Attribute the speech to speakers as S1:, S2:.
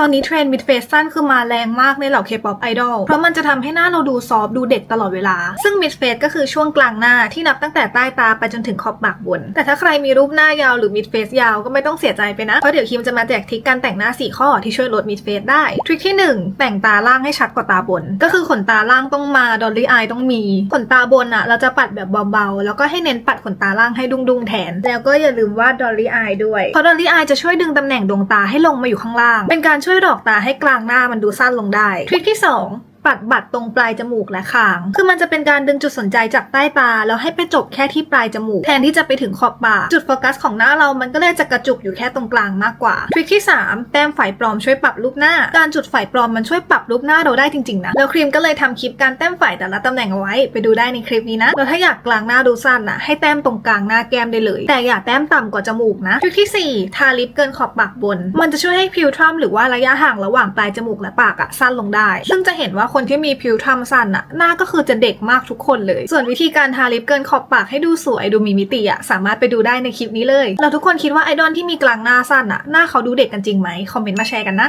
S1: ตอนนี้เทรนด์มิดเฟสสั้นคือมาแรงมากในเหล่าเคป๊อปไอดอล เพราะมันจะทำให้หน้าเราดูซอฟดูเด็กตลอดเวลา ซึ่งมิดเฟสก็คือช่วงกลางหน้าที่นับตั้งแต่ใต้ตาไปจนถึงขอบปากบน แต่ถ้าใครมีรูปหน้ายาวหรือมิดเฟสยาวก็ไม่ต้องเสียใจไปนะ เพราะเดี๋ยวคิมจะมาแจกทริคการแต่งหน้า 4 ข้อที่ช่วยลดมิดเฟสได้ ทริคที่ 1 แต่งตาล่างให้ชัดกว่าตาบน ก็คือขนตาล่างต้องมาดอลลี่อายต้องมี ขนตาบนอะเราจะปัดแบบเบาๆ แล้วก็ให้เน้นปัดขนตาล่างให้ดุ้งๆแทน แล้วก็อย่าลืมวาดดอลลี่อายด้วย เพราะดอลลี่อายจะช่วยดึงตำแหน่งดวงตาให้ลงมาอยู่ข้างล่าง เป็นการช่วยหลอกตาให้กลางหน้ามันดูสั้นลงได้ ทริคที่ 2 ปัดบัตรตรงปลายจมูกและคาง คือมันจะเป็นการดึงจุดสนใจจากใต้ตาแล้วให้ไปจบแค่ที่ปลายจมูก แทนที่จะไปถึงขอบปาก จุดโฟกัสของหน้าเรา มันก็เลยจะกระจุกอยู่แค่ตรงกลางมากกว่า ทริคที่ 3 แต้มไฝปลอมช่วยปรับรูปหน้า การจุดไฝปลอมมันช่วยปรับรูปหน้าเราได้จริงๆนะ แล้วครีมก็เลยทำคลิปการแต้มไฝแต่ละตำแหน่งเอาไว้ ไปดูได้ในคลิปนี้นะ แล้วถ้าอยากกลางหน้าดูสั้นนะให้แต้มตรงกลางหน้าแก้มได้เลย แต่อย่าแต้มต่ำกว่าจมูกนะ ทริคที่ 4 ทาลิปเกินขอบปากบน มันจะช่วยให้ผิวทรัมหรือว่าระยะห่างระหว่างปลายจมูกและปากอะสั้นลงได้ ซึ่งจะเห็นว่าคนนที่มีผิวทำสั้นอะหน้าก็คือจะเด็กมากทุกคนเลย ส่วนวิธีการทาลิปเกินขอบปากให้ดูสวยดูมีมิติอะสามารถไปดูได้ในคลิปนี้เลย เราทุกคนคิดว่าไอดอลที่มีกลางหน้าสั้นอะหน้าเขาดูเด็กกันจริงไหมคอมเมนต์มาแชร์กันนะ